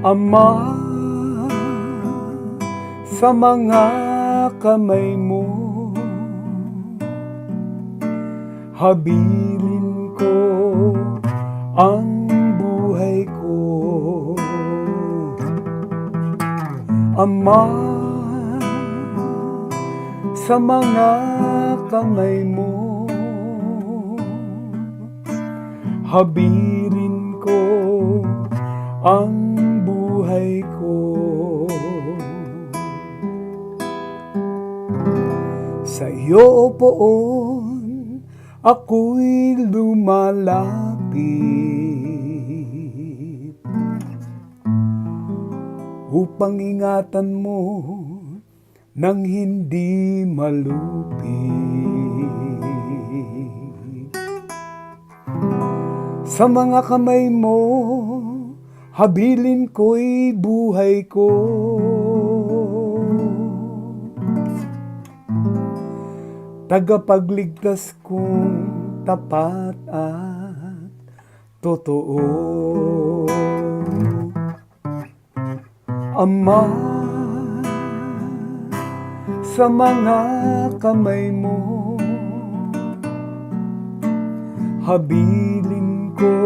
Ama, sa mga kamay mo Habilin ko ang buhay ko. Ama, sa mga kamay mo Habilin ko ang buhay ko. Sa iyo poon ako'y lumalapit Upang ingatan mo nang hindi malupit. Sa mga kamay mo, habilin ko'y buhay ko. Tagapagligtas kong tapat at totoo. Ama, sa mga kamay mo, habilin ko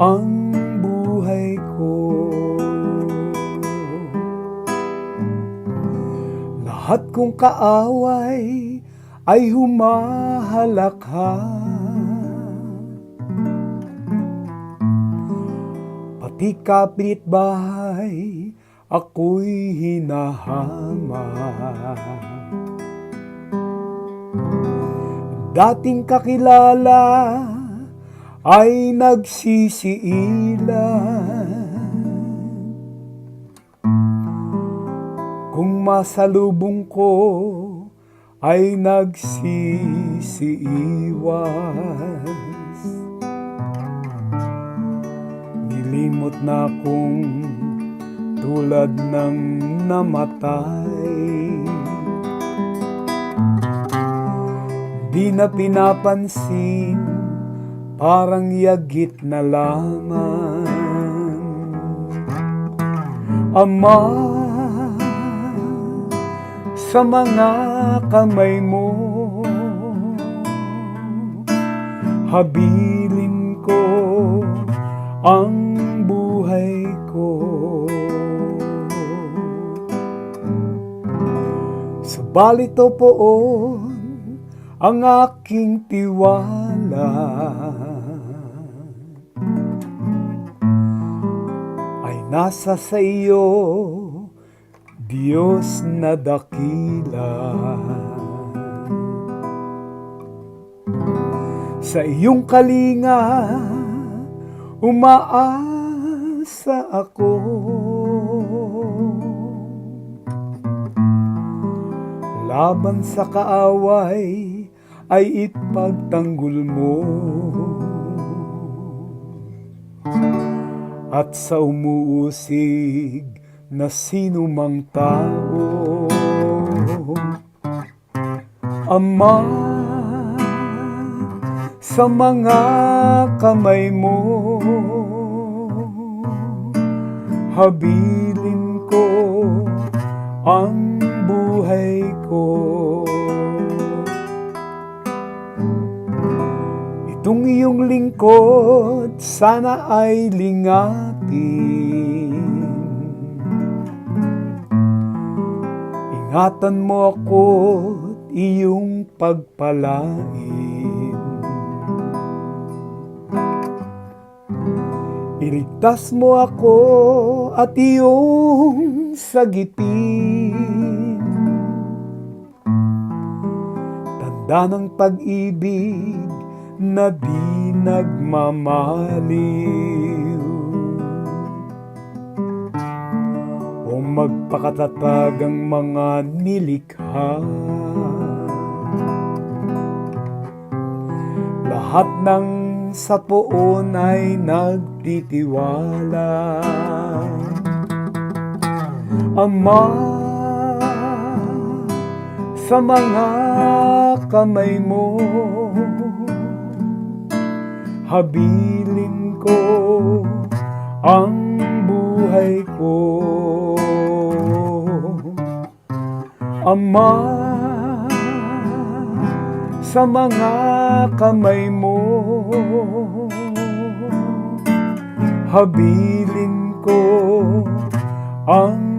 ang Lahat kong kaaway ay humahalakha. Pati kapitbahay ako'y hinahama. Dating kakilala ay nagsisiilan. Kung masalubong ko ay nagsisiiwas. Nilimot na akong tulad ng namatay. Di na pinapansin, parang yagit na lamang. Ama, sa mga kamay mo, habilin ko ang buhay ko. Subalit o poon ang aking tiwala ay nasa sa iyo, Diyos na dakila. Sa iyong kalinga, umaasa ako. Laban sa kaaway ay ipagtanggol mo. At sa umuusig na sino mang tao, Ama, sa mga kamay mo, habilin ko ang buhay ko. Itong iyong lingkod, sana ay lingapin. Ingatan mo ako iyong pagpalain. Iligtas mo ako at iyong sagipin. Tanda ng pag-ibig na di nagmamaliw. Magpakatatag ang mga nilikha. Lahat ng sa poon ay nagtitiwala. Ama, sa mga kamay mo, habilin ko Ama, sa mga kamay mo, habilin ko ang